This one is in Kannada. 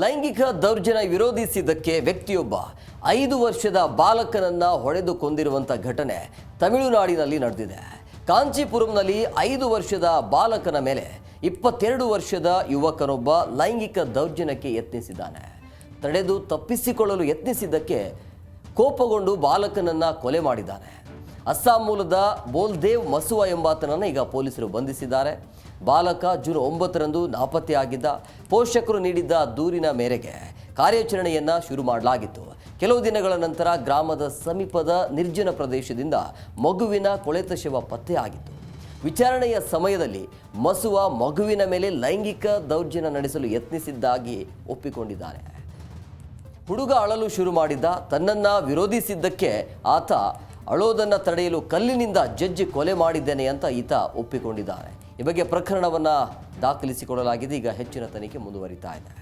ಲೈಂಗಿಕ ದೌರ್ಜನ್ಯ ವಿರೋಧಿಸಿದ್ದಕ್ಕೆ ವ್ಯಕ್ತಿಯೊಬ್ಬ ಐದು ವರ್ಷದ ಬಾಲಕನನ್ನ ಹೊಡೆದು ಕೊಂದಿರುವಂಥ ಘಟನೆ ತಮಿಳುನಾಡಿನಲ್ಲಿ ನಡೆದಿದೆ. ಕಾಂಚೀಪುರಂನಲ್ಲಿ ಐದು ವರ್ಷದ ಬಾಲಕನ ಮೇಲೆ ಇಪ್ಪತ್ತೆರಡು ವರ್ಷದ ಯುವಕನೊಬ್ಬ ಲೈಂಗಿಕ ದೌರ್ಜನ್ಯಕ್ಕೆ ಯತ್ನಿಸಿದ್ದಾನೆ. ತಡೆದು ತಪ್ಪಿಸಿಕೊಳ್ಳಲು ಯತ್ನಿಸಿದ್ದಕ್ಕೆ ಕೋಪಗೊಂಡು ಬಾಲಕನನ್ನ ಕೊಲೆ ಮಾಡಿದ್ದಾನೆ. ಅಸ್ಸಾಂ ಮೂಲದ ಬೋಲ್ದೇವ್ ಮಸುವ ಎಂಬಾತನನ್ನು ಈಗ ಪೊಲೀಸರು ಬಂಧಿಸಿದ್ದಾರೆ. ಬಾಲಕ ಜೂನ್ ಒಂಬತ್ತರಂದು ನಾಪತ್ತೆಯಾಗಿದ್ದ ಪೋಷಕರು ನೀಡಿದ್ದ ದೂರಿನ ಮೇರೆಗೆ ಕಾರ್ಯಾಚರಣೆಯನ್ನು ಶುರು ಮಾಡಲಾಗಿತ್ತು. ಕೆಲವು ದಿನಗಳ ನಂತರ ಗ್ರಾಮದ ಸಮೀಪದ ನಿರ್ಜನ ಪ್ರದೇಶದಿಂದ ಮಗುವಿನ ಕೊಳೆತ ಶವ ಪತ್ತೆಯಾಗಿತ್ತು. ವಿಚಾರಣೆಯ ಸಮಯದಲ್ಲಿ ಮಸುವ ಮಗುವಿನ ಮೇಲೆ ಲೈಂಗಿಕ ದೌರ್ಜನ್ಯ ನಡೆಸಲು ಯತ್ನಿಸಿದ್ದಾಗಿ ಒಪ್ಪಿಕೊಂಡಿದ್ದಾನೆ ಹುಡುಗ ಅಳಲು ಶುರು ಮಾಡಿದ್ದ, ತನ್ನನ್ನು ವಿರೋಧಿಸಿದ್ದಕ್ಕೆ ಆತ ಅಳೋದನ್ನ ತಡೆಯಲು ಕಲ್ಲಿನಿಂದ ಜಜ್ಜಿ ಕೊಲೆ ಮಾಡಿದ್ದೇನೆ ಅಂತ ಈತ ಒಪ್ಪಿಕೊಂಡಿದ್ದಾರೆ. ಈ ಬಗ್ಗೆ ಪ್ರಕರಣವನ್ನು ದಾಖಲಿಸಿಕೊಳ್ಳಲಾಗಿದೆ ಈಗ ಹೆಚ್ಚಿನ ತನಿಖೆ ಮುಂದುವರಿತಾ ಇದೆ.